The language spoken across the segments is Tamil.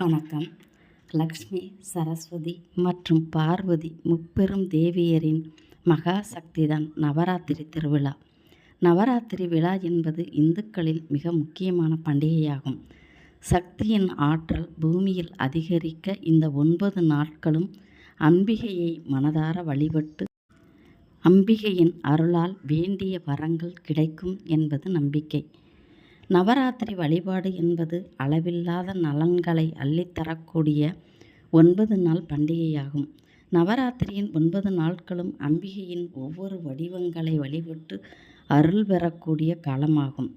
வணக்கம். லக்ஷ்மி சரஸ்வதி மற்றும் பார்வதி முப்பெரும் தேவியரின் மகா சக்திதான் நவராத்திரி திருவிழா. நவராத்திரி விழா என்பது இந்துக்களில் மிக முக்கியமான பண்டிகையாகும். சக்தியின் ஆற்றல் பூமியில் அதிகரிக்க இந்த ஒன்பது நாட்களும் அம்பிகையை மனதார வழிபட்டு அம்பிகையின் அருளால் வேண்டிய வரங்கள் கிடைக்கும் என்பது நம்பிக்கை. நவராத்திரி வழிபாடு என்பது அளவில்லாத நலன்களை அள்ளித்தரக்கூடிய ஒன்பது நாள் பண்டிகையாகும். நவராத்திரியின் ஒன்பது நாட்களும் அம்பிகையின் ஒவ்வொரு வடிவங்களை வழிபட்டு அருள் பெறக்கூடிய காலமாகும்.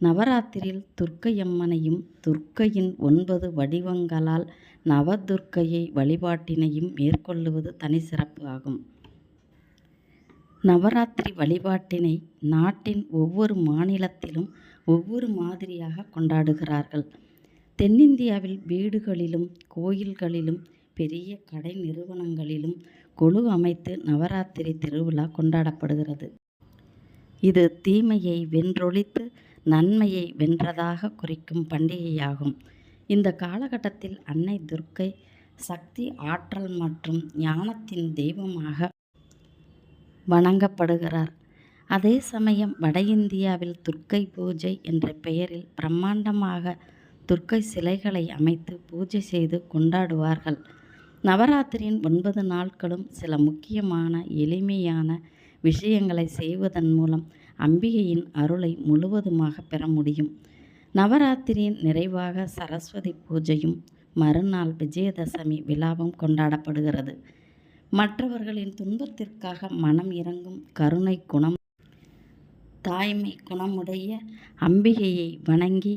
நவராத்திரியில் துர்க்கையம்மனையும் துர்க்கையின் ஒன்பது வடிவங்களால் நவதுர்க்கையை வழிபாட்டினையும் மேற்கொள்ளுவது தனி சிறப்பு ஆகும். நவராத்திரி வழிபாட்டினை நாட்டின் ஒவ்வொரு மாநிலத்திலும் ஒவ்வொரு மாதிரியாக கொண்டாடுகிறார்கள். தென்னிந்தியாவில் வீடுகளிலும் கோயில்களிலும் பெரிய கடை நிறுவனங்களிலும் கொழு அமைத்து நவராத்திரி திருவிழா கொண்டாடப்படுகிறது. இது தீமையை வென்றொழித்து நன்மையை வென்றதாக குறிக்கும் பண்டிகையாகும். இந்த காலகட்டத்தில் அன்னை துர்க்கை சக்தி ஆற்றல் மற்றும் ஞானத்தின் தெய்வமாக வணங்கப்படுகிறார். அதே சமயம் வட இந்தியாவில் துர்க்கை பூஜை என்ற பெயரில் பிரம்மாண்டமாக துர்க்கை சிலைகளை அமைத்து பூஜை செய்து கொண்டாடுவார்கள். நவராத்திரியின் ஒன்பது நாட்களும் சில முக்கியமான எளிமையான விஷயங்களை செய்வதன் மூலம் அம்பிகையின் அருளை முழுவதுமாக பெற முடியும். நவராத்திரியின் நிறைவாக சரஸ்வதி பூஜையும் மறுநாள் விஜயதசமி விழாவும் கொண்டாடப்படுகிறது. மற்றவர்களின் துன்பத்திற்காக மனம் இறங்கும் கருணை குணம் தாய்மை குணமுடைய அம்பிகையை வணங்கி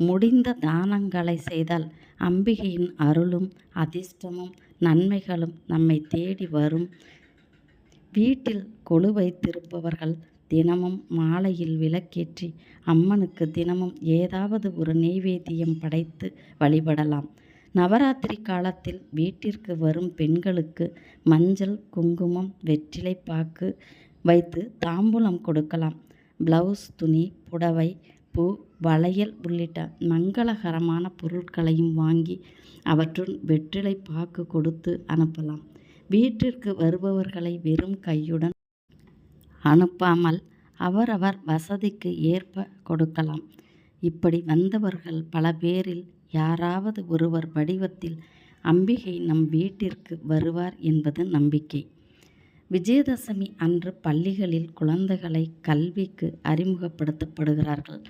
முடிந்த தானங்களை செய்தால் அம்பிகையின் அருளும் அதிர்ஷ்டமும் நன்மைகளும் நம்மை தேடி வரும். வீட்டில் கொழு வைத்திருப்பவர்கள் தினமும் மாலையில் விளக்கேற்றி அம்மனுக்கு தினமும் ஏதாவது ஒரு நெய்வேத்தியம் படைத்து வழிபடலாம். நவராத்திரி காலத்தில் வீட்டிற்கு வரும் பெண்களுக்கு மஞ்சள் குங்குமம் வெற்றிலை பாக்கு வைத்து தாம்பூலம் கொடுக்கலாம். பிளவுஸ் துணி புடவை பூ வளையல் உள்ளிட்ட மங்களகரமான பொருட்களையும் வாங்கி அவற்றுள் வெற்றிலை பாக்கு கொடுத்து அனுப்பலாம். வீட்டிற்கு வருபவர்களை வெறும் கையுடன் அனுப்பாமல் அவரவர் வசதிக்கு ஏற்ப கொடுக்கலாம். இப்படி வந்தவர்கள் பல பேரில் யாராவது ஒருவர் வடிவத்தில் அம்பிகை நம் வீட்டிற்கு வருவார் என்பது நம்பிக்கை. விஜயதசமி அன்று பள்ளிகளில் குழந்தைகளை கல்விக்கு அறிமுகப்படுத்தப்படுகிறார்கள்.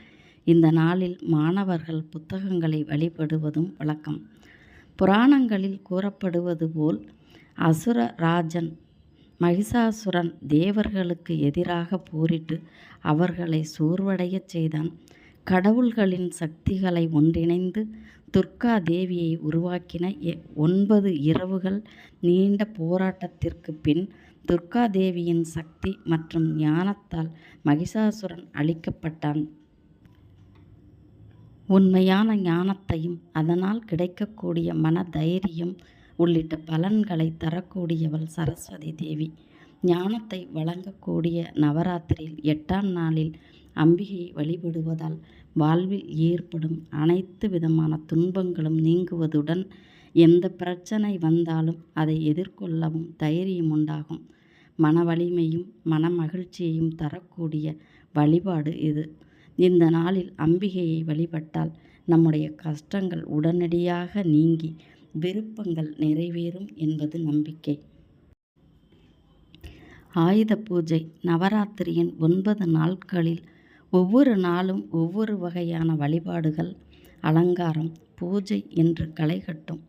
இந்த நாளில் மாணவர்கள் புத்தகங்களை வழிபடுவதும் வழக்கம். புராணங்களில் கூறப்படுவது போல் அசுரராஜன் மகிஷாசுரன் தேவர்களுக்கு எதிராக போரிட்டு அவர்களை சோர்வடையச் செய்தான். கடவுள்களின் சக்திகளை ஒன்றிணைந்து துர்கா தேவியை உருவாக்கின ஒன்பது இரவுகள் நீண்ட போராட்டத்திற்கு பின் துர்கா தேவியின் சக்தி மற்றும் ஞானத்தால் மகிஷாசுரன் அழிக்கப்பட்டான். உண்மையான ஞானத்தையும் அதனால் கிடைக்கக்கூடிய மன தைரியம் உள்ளிட்ட பலன்களை தரக்கூடியவள் சரஸ்வதி தேவி. ஞானத்தை வழங்கக்கூடிய நவராத்திரியில் எட்டாம் நாளில் அம்பிகையை வழிபடுவதால் வாழ்வில் ஏற்படும் அனைத்து விதமான துன்பங்களும் நீங்குவதுடன் எந்த பிரச்சனை வந்தாலும் அதை எதிர்கொள்ளவும் தைரியம் உண்டாகும். மன வலிமையும் மன மகிழ்ச்சியையும் தரக்கூடிய வழிபாடு இது. இந்த நாளில் அம்பிகையை வழிபட்டால் நம்முடைய கஷ்டங்கள் உடனடியாக நீங்கி விருப்பங்கள் நிறைவேறும் என்பது நம்பிக்கை. ஆயுத பூஜை நவராத்திரியின் ஒன்பது நாட்களில் ஒவ்வொரு நாளும் ஒவ்வொரு வகையான வழிபாடுகள் அலங்காரம் பூஜை என்று களை கட்டும்.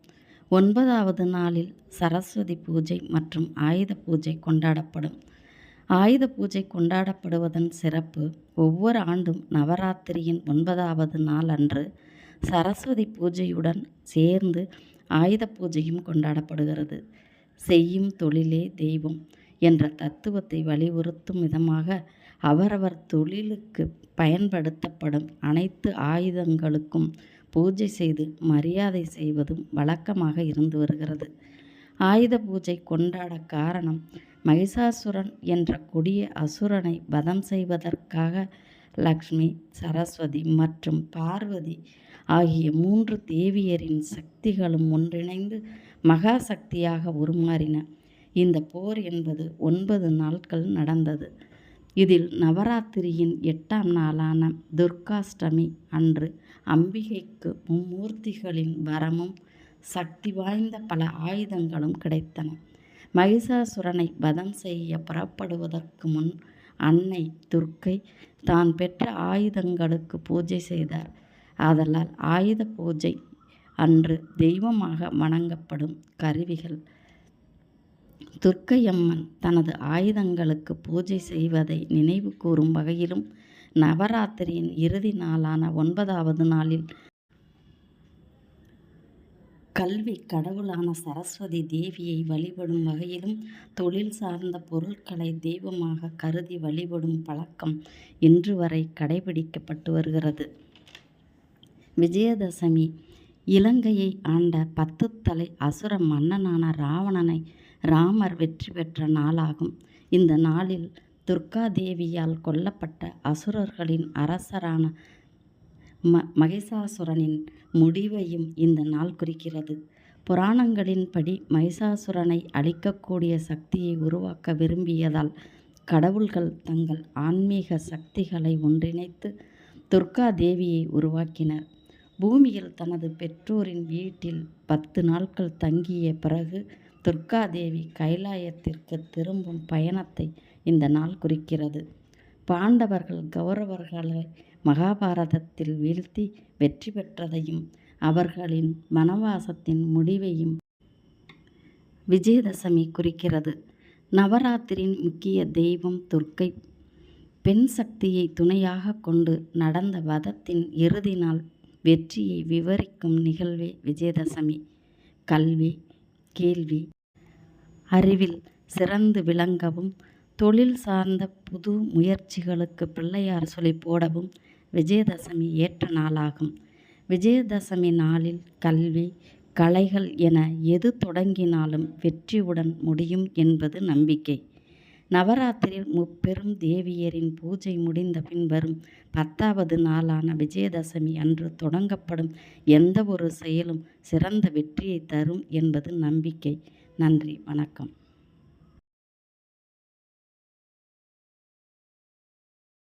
ஒன்பதாவது நாளில் சரஸ்வதி பூஜை மற்றும் ஆயுத பூஜை கொண்டாடப்படும். ஆயுத பூஜை கொண்டாடப்படுவதன் சிறப்பு ஒவ்வொரு ஆண்டும் நவராத்திரியின் ஒன்பதாவது நாள் அன்று சரஸ்வதி பூஜையுடன் சேர்ந்து ஆயுத பூஜையும் கொண்டாடப்படுகிறது. செய்யும் தொழிலே தெய்வம் என்ற தத்துவத்தை வலியுறுத்தும் விதமாக அவரவர் தொழிலுக்கு பயன்படுத்தப்படும் அனைத்து ஆயுதங்களுக்கும் பூஜை செய்து மரியாதை செய்வதும் வழக்கமாக இருந்து வருகிறது. ஆயுத பூஜை கொண்டாட காரணம் மகிஷாசுரன் என்ற கொடிய அசுரனை வதம் செய்வதற்காக லக்ஷ்மி சரஸ்வதி மற்றும் பார்வதி ஆகிய மூன்று தேவியரின் சக்திகளும் ஒன்றிணைந்து மகா சக்தியாக உருமாறின. இந்த போர் என்பது ஒன்பது நாட்கள் நடந்தது. இதில் நவராத்திரியின் எட்டாம் நாளான துர்காஷ்டமி அன்று அம்பிகைக்கு மும்மூர்த்திகளின் வரமும் சக்தி வாய்ந்த பல ஆயுதங்களும் கிடைத்தன. மகிஷாசுரனை வதம் செய்ய புறப்படுவதற்கு முன் அன்னை துர்க்கை தான் பெற்ற ஆயுதங்களுக்கு பூஜை செய்தார். ஆதலால் ஆயுத பூஜை அன்று தெய்வமாக வணங்கப்படும் கருவிகள். துர்க்கையம்மன் தனது ஆயுதங்களுக்கு பூஜை செய்வதை நினைவு கூறும் வகையிலும் நவராத்திரியின் இறுதி நாளான ஒன்பதாவது நாளில் கல்வி கடவுளான சரஸ்வதி தேவியை வழிபடும் வகையிலும் தொழில் சார்ந்த பொருட்களை தெய்வமாக கருதி வழிபடும் பழக்கம் இன்று வரை கடைபிடிக்கப்பட்டு வருகிறது. விஜயதசமி இலங்கையை ஆண்ட பத்து தலை அசுர மன்னனான ராவணனை ராமர் வெற்றி பெற்ற நாளாகும். இந்த நாளில் துர்காதேவியால் கொல்லப்பட்ட அசுரர்களின் அரசரான ம மகிஷாசுரனின் முடிவையும் இந்த நாள் குறிக்கிறது. புராணங்களின்படி மகிஷாசுரனை அழிக்கக்கூடிய சக்தியை உருவாக்க விரும்பியதால் கடவுள்கள் தங்கள் ஆன்மீக சக்திகளை ஒன்றிணைத்து துர்கா தேவியை உருவாக்கினர். பூமியில் தனது பெற்றோரின் வீட்டில் பத்து நாட்கள் தங்கிய பிறகு துர்கா தேவி கைலாயத்திற்கு திரும்பும் பயணத்தை இந்த நாள் குறிக்கிறது. பாண்டவர்கள் கௌரவர்களை மகாபாரதத்தில் வீழ்த்தி வெற்றி பெற்றதையும் அவர்களின் வனவாசத்தின் முடிவையும் விஜயதசமி குறிக்கிறது. நவராத்திரியின் முக்கிய தெய்வம் துர்க்கை. பெண் சக்தியை துணையாக கொண்டு நடந்த வதத்தின் இறுதி நாள் வெற்றியை விவரிக்கும் நிகழ்வே விஜயதசமி. கல்வி கேள்வி அறிவில் சிறந்து விளங்கவும் தொழில் சார்ந்த புது முயற்சிகளுக்கு பிள்ளையார் சொல்லி போடவும் விஜயதசமி ஏற்ற நாளாகும். விஜயதசமி நாளில் கல்வி கலைகள் என எது தொடங்கினாலும் வெற்றியுடன் முடியும் என்பது நம்பிக்கை. நவராத்திரியில் முப்பெரும் தேவியரின் பூஜை முடிந்த பின் வரும் பத்தாவது நாளான விஜயதசமி அன்று தொடங்கப்படும் எந்த ஒரு செயலும் சிறந்த வெற்றியை தரும் என்பது நம்பிக்கை. நன்றி வணக்கம்.